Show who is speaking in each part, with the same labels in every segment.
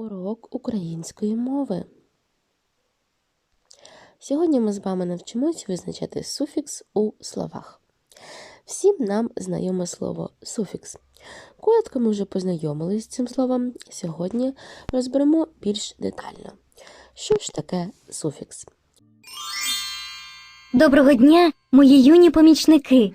Speaker 1: Урок української мови. Сьогодні ми з вами навчимось визначати суфікс у словах. Всім нам знайоме слово суфікс. Коротко ми вже познайомились з цим словом. Сьогодні розберемо більш детально. Що ж таке суфікс?
Speaker 2: Доброго дня, мої юні помічники.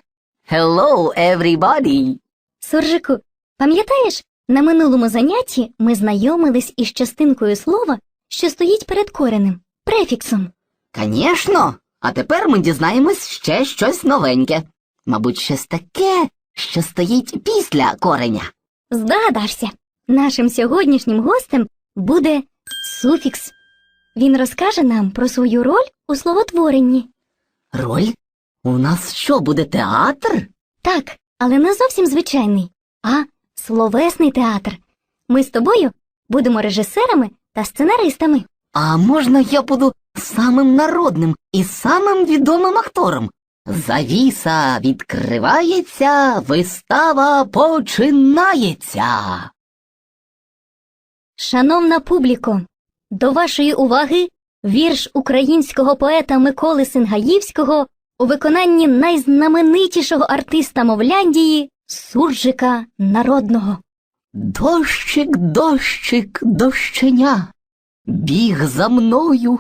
Speaker 3: Hello, everybody!
Speaker 2: Суржику, пам'ятаєш, на минулому занятті ми знайомились із частинкою слова, що стоїть перед коренем, префіксом.
Speaker 3: Конечно! А тепер ми дізнаємось ще щось новеньке. Мабуть, щось таке, що стоїть після кореня.
Speaker 2: Здогадався, нашим сьогоднішнім гостем буде суфікс. Він розкаже нам про свою роль у словотворенні.
Speaker 3: Роль? У нас що буде театр?
Speaker 2: Так, але не зовсім звичайний, а словесний театр. Ми з тобою будемо режисерами та сценаристами.
Speaker 3: А можна я буду самим народним і самим відомим актором? Завіса відкривається, вистава починається.
Speaker 2: Шановна публіко, до вашої уваги вірш українського поета Миколи Сингаївського у виконанні найзнаменитішого артиста Мовляндії Суржика Народного.
Speaker 3: Дощик, дощик, дощеня, біг за мною,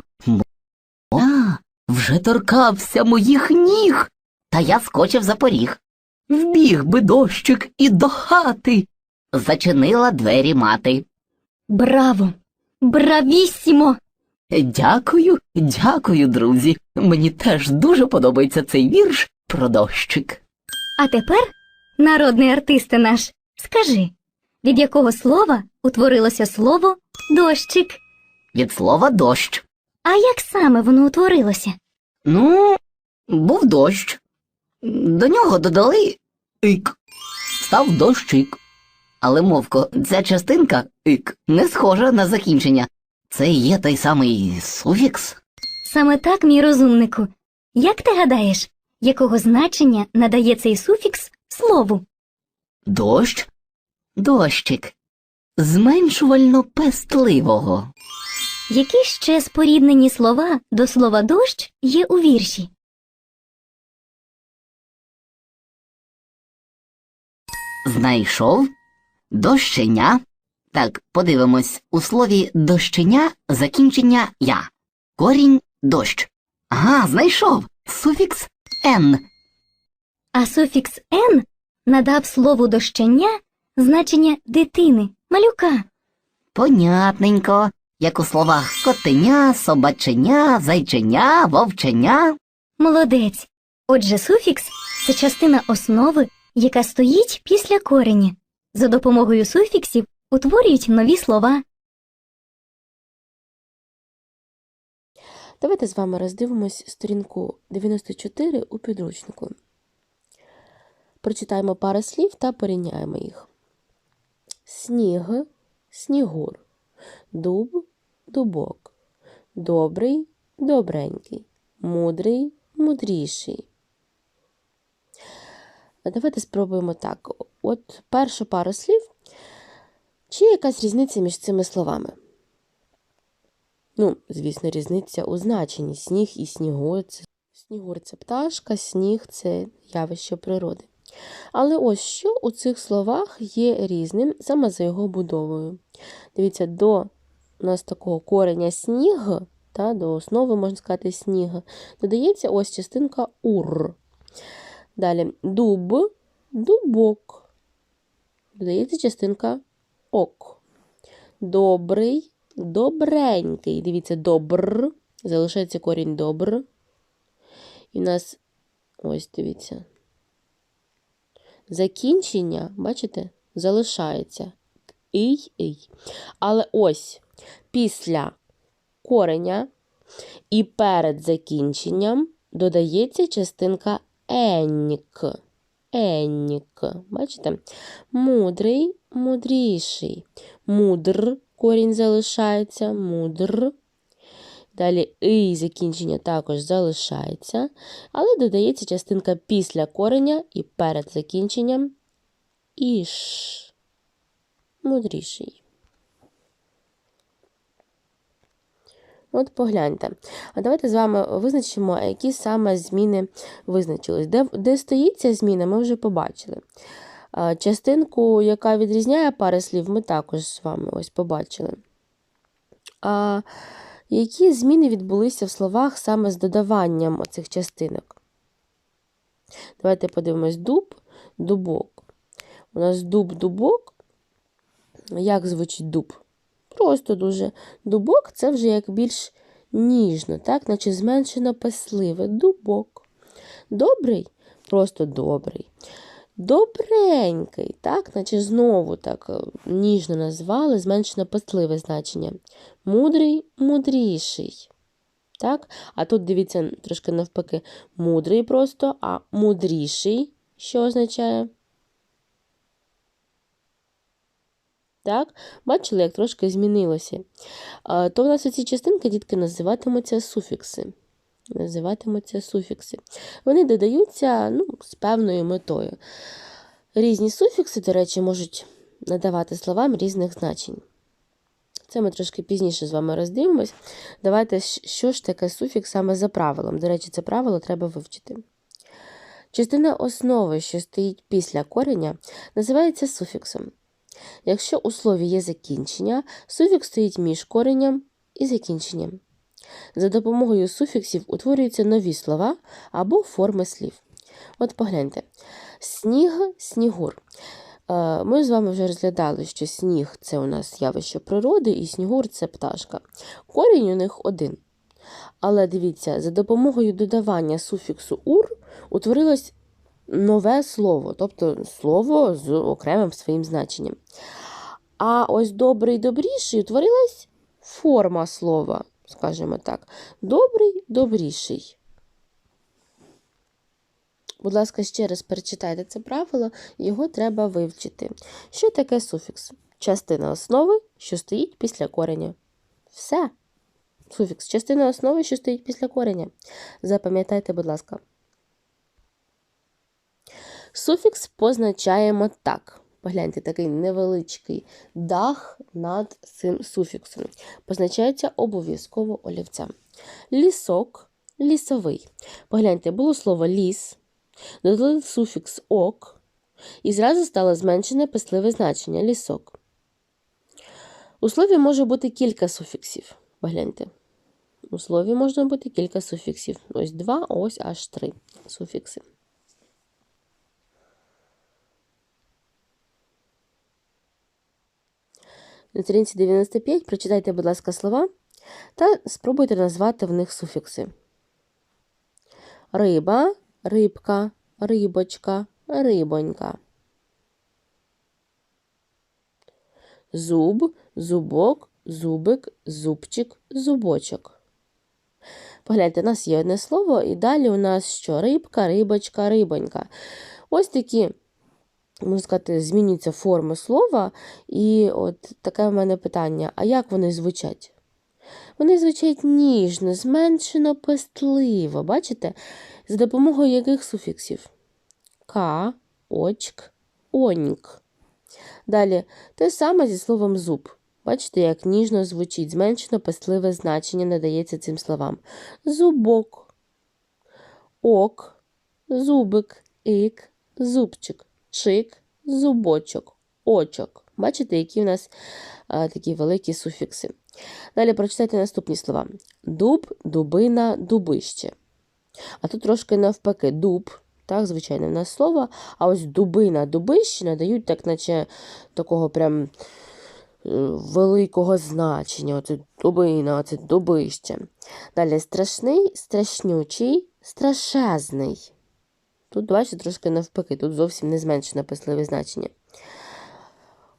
Speaker 3: моя, вже торкався моїх ніг, та я скочив за поріг. Вбіг би дощик і до хати, зачинила двері мати.
Speaker 2: Браво! Бравіссімо!
Speaker 3: Дякую, дякую, друзі. Мені теж дуже подобається цей вірш про дощик.
Speaker 2: А тепер, народний артисте наш, скажи, від якого слова утворилося слово дощик?
Speaker 3: Від слова дощ.
Speaker 2: А як саме воно утворилося?
Speaker 3: Ну, був дощ. До нього додали ик. Став дощик. Але, мовко, ця частинка ик не схожа на закінчення. Це є той самий суфікс.
Speaker 2: Саме так, мій розумнику. Як ти гадаєш, якого значення надає цей суфікс слову?
Speaker 3: Дощ, дощик. Зменшувально пестливого.
Speaker 2: Які ще споріднені слова до слова дощ є у вірші?
Speaker 3: Знайшов дощеня. Так, подивимось, у слові дощеня закінчення я. Корінь дощ. Ага, знайшов. Суфікс н.
Speaker 2: А суфікс «н» надав слову дощення значення дитини, малюка.
Speaker 3: Понятненько, як у словах котеня, собаченя, зайченя, вовченя.
Speaker 2: Молодець. Отже, суфікс це частина основи, яка стоїть після кореня. За допомогою суфіксів утворюють нові слова.
Speaker 1: Давайте з вами роздивимось сторінку 94 у підручнику. Прочитаємо пару слів та порівняємо їх. Сніг, снігур, дуб, дубок, добрий, добренький, мудрий, мудріший. Давайте спробуємо так. От перша пара слів. Чи є якась різниця між цими словами? Ну, звісно, різниця у значенні. Сніг і снігур снігур це пташка, сніг це явище природи. Але ось що у цих словах є різним саме за його будовою. Дивіться, до у нас такого кореня сніг, та, до основи, можна сказати, сніг, додається ось частинка ур. Далі дуб, дубок. Додається частинка ок. Добрий, добренький. Дивіться, добр. Залишається корінь добр. І в нас, ось дивіться. Закінчення, бачите, залишається. Ій, ій. Але ось після кореня і перед закінченням додається частинка еннік. Еннік. Бачите? Мудрий, мудріший. Мудр, корінь залишається, мудр. Далі і закінчення також залишається, але додається частинка після кореня і перед закінченням іш. Мудріший. От погляньте. А давайте з вами визначимо, які саме зміни визначились. Де, де стоїть ця зміна, ми вже побачили. Частинку, яка відрізняє пари слів, ми також з вами ось побачили. А які зміни відбулися в словах саме з додаванням оцих частинок? Давайте подивимось дуб, дубок. У нас дуб-дубок. Як звучить дуб? Просто дуже. Дубок це вже як більш ніжно, так? наче зменшено песливе. Дубок. Добрий? Просто добрий. Добренький, так? наче знову так е, ніжно назвали, зменшено песливе значення. Мудрий, мудріший. Так? А тут дивіться трошки навпаки, мудрий просто, а мудріший, що означає? Так, бачили, як трошки змінилося. То в нас ці частинки, дітки, називатимуться суфікси. Називатимуться суфікси. Вони додаються ну, з певною метою. Різні суфікси, до речі, можуть надавати словам різних значень. Це ми трошки пізніше з вами роздивимось. Давайте, що ж таке суфікс саме за правилом. До речі, це правило треба вивчити. Частина основи, що стоїть після кореня, називається суфіксом. Якщо у слові є закінчення, суфікс стоїть між коренем і закінченням. За допомогою суфіксів утворюються нові слова або форми слів. От погляньте: сніг, снігур. Е, Ми з вами вже розглядали, що сніг це у нас явище природи, і снігур це пташка. Корінь у них один. Але дивіться, за допомогою додавання суфіксу ур утворилось нове слово, тобто слово з окремим своїм значенням. А ось добрий добріший утворилась форма слова, скажімо так. Добрий добріший. Будь ласка, ще раз перечитайте це правило, його треба вивчити. Що таке суфікс? Частина основи, що стоїть після кореня. Все. Суфікс частина основи, що стоїть після кореня. Запам'ятайте, будь ласка. Суфікс позначаємо так. Погляньте, такий невеличкий дах над цим суфіксом. Позначається обов'язково олівцем. Лісок, лісовий. Погляньте, було слово ліс, додали суфікс ок, і зразу стало зменшене писливе значення лісок. У слові може бути кілька суфіксів. Погляньте. У слові можна бути кілька суфіксів. Ось два, ось аж три суфікси. На сторінці 95 прочитайте, будь ласка, слова та спробуйте назвати в них суфікси. Риба, рибка, рибочка, рибонька. Зуб, зубок, зубик, зубчик, зубочок. Погляньте, у нас є одне слово, і далі у нас що? Рибка, рибочка, рибонька. Ось такі, можна сказати, змінюються форми слова. І от таке в мене питання: а як вони звучать? Вони звучать ніжно, зменшено пестливо. Бачите? За допомогою яких суфіксів? К, очк, оньк. Далі те саме зі словом зуб. Бачите, як ніжно звучить, зменшено пестливе значення надається цим словам. Зубок, ок, зубик, ік, зубчик, чик, зубочок, очок. Бачите, які у нас а, такі великі суфікси. Далі прочитайте наступні слова: дуб, дубина, дубище. А тут трошки навпаки, дуб, так, звичайно, в нас слово, а ось дубина, дубище надають, так, наче такого прям е, великого значення. Оце дубина, оце дубище. Далі страшний, страшнючий, страшезний. Тут, бачите, трошки навпаки, тут зовсім не зменшено писливе значення.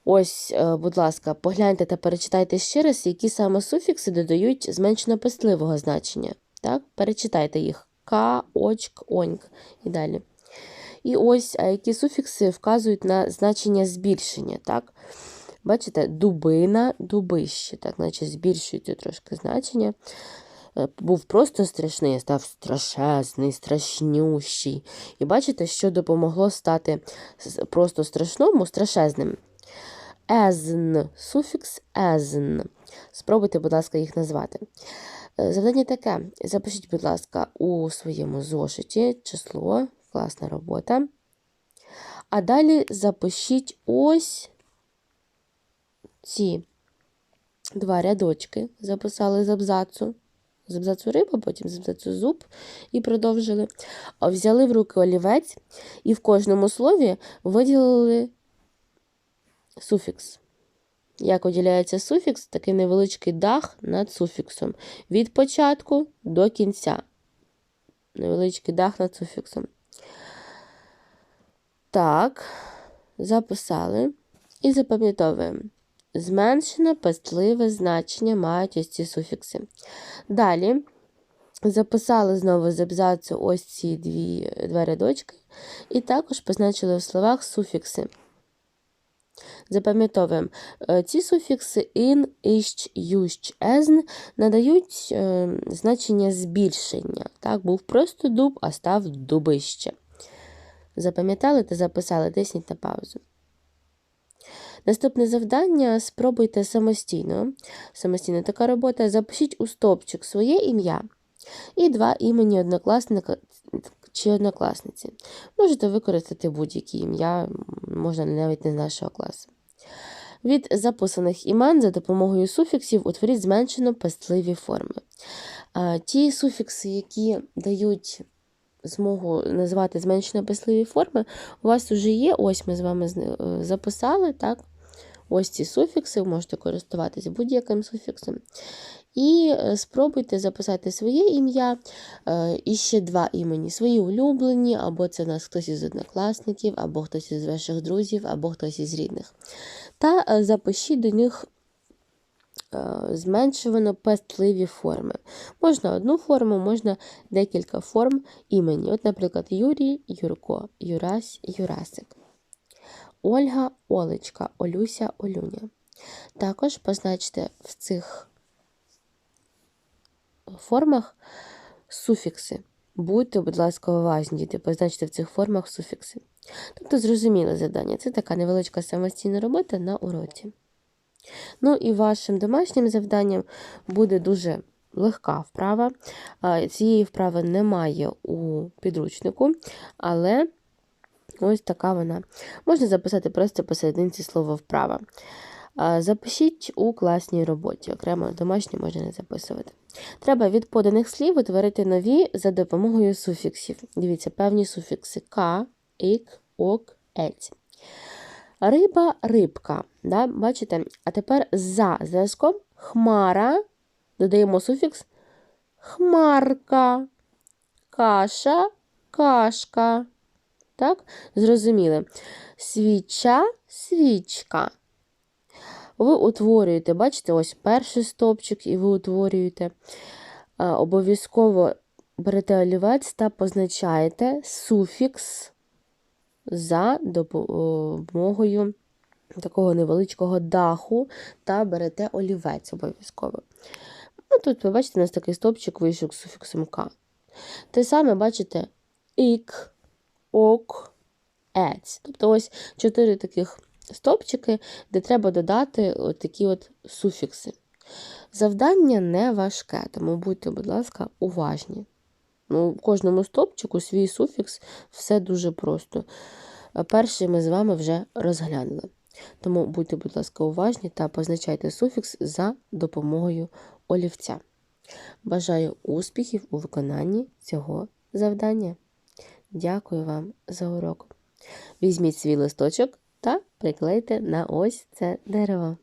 Speaker 1: Ось, е, будь ласка, погляньте та перечитайте ще раз, які саме суфікси додають зменшено писливого значення. Так? Перечитайте їх. К, очк, оньк і далі. І ось, які суфікси вказують на значення збільшення. Так? Бачите, дубина, дубище, так, наче збільшується трошки значення. Е, Був просто страшний, став страшезний, страшнющий. І бачите, що допомогло стати просто страшному, страшезним. Езн, суфікс езн. Спробуйте, будь ласка, їх назвати. Е, Завдання таке. Запишіть, будь ласка, у своєму зошиті число, класна робота. А далі запишіть ось ці два рядочки. Записали з абзацу. З абзацу риба, потім з зуб і продовжили. Взяли в руки олівець і в кожному слові виділили суфікс. Як виділяється суфікс, такий невеличкий дах над суфіксом. Від початку до кінця. Невеличкий дах над суфіксом. Так, записали і запам'ятовуємо. Зменшене пестливе значення мають ось ці суфікси. Далі записали знову з абзацу ось ці дві, два рядочки, і також позначили в словах суфікси. Запам'ятовуємо, е, ці суфікси in, іщ, ющ, езн надають е, значення збільшення. Так, був просто дуб, а став дубище. Запам'ятали та записали, тисніть на паузу. Наступне завдання спробуйте самостійно. Самостійно така робота. Запишіть у стовпчик своє ім'я і два імені однокласника чи однокласниці. Можете використати будь-які ім'я, можна навіть не з нашого класу. Від записаних імен за допомогою суфіксів утворіть зменшено пестливі форми. Ті суфікси, які дають змогу назвати зменшено пестливі форми, у вас вже є. Ось ми з вами е, записали, так? Ось ці суфікси, ви можете користуватися будь-яким суфіксом. І е, спробуйте записати своє ім'я е, і ще два імені, свої улюблені, або це у нас хтось із однокласників, або хтось із ваших друзів, або хтось із рідних. Та е, запишіть до них зменшувано пестливі форми. Можна одну форму, можна декілька форм імені. От, наприклад, Юрій, Юрко, Юрась, Юрасик. Ольга, Олечка, Олюся, Олюня. Також позначте в цих формах суфікси. Будьте, будь ласка, уважні, діти, позначте в цих формах суфікси. Тобто, зрозуміле завдання. Це така невеличка самостійна робота на уроці. Ну і вашим домашнім завданням буде дуже легка вправа. Цієї вправи немає у підручнику, але ось така вона. Можна записати просто посерединці слово вправа. Запишіть у класній роботі. Окремо домашню можна не записувати. Треба від поданих слів утворити нові за допомогою суфіксів. Дивіться, певні суфікси к, ік, ок, ець. Риба, рибка. Да? Бачите? А тепер за зв'язком хмара. Додаємо суфікс хмарка, каша, кашка. Так? Зрозуміли. Свіча, свічка. Ви утворюєте, бачите, ось перший стовпчик, і ви утворюєте. Обов'язково берете олівець та позначаєте суфікс за допомогою такого невеличкого даху та берете олівець обов'язково. Ну, тут, ви бачите, у нас такий стовпчик вийшов з суфіксом К. Те саме бачите ік, ок, ець. Тобто ось чотири таких стовпчики, де треба додати от такі от суфікси. Завдання не важке, тому будьте, будь ласка, уважні. Ну, в кожному стовпчику свій суфікс, все дуже просто. А Перший ми з вами вже розглянули. Тому будьте, будь ласка, уважні та позначайте суфікс за допомогою олівця. Бажаю успіхів у виконанні цього завдання. Дякую вам за урок. Візьміть свій листочок та приклейте на ось це дерево.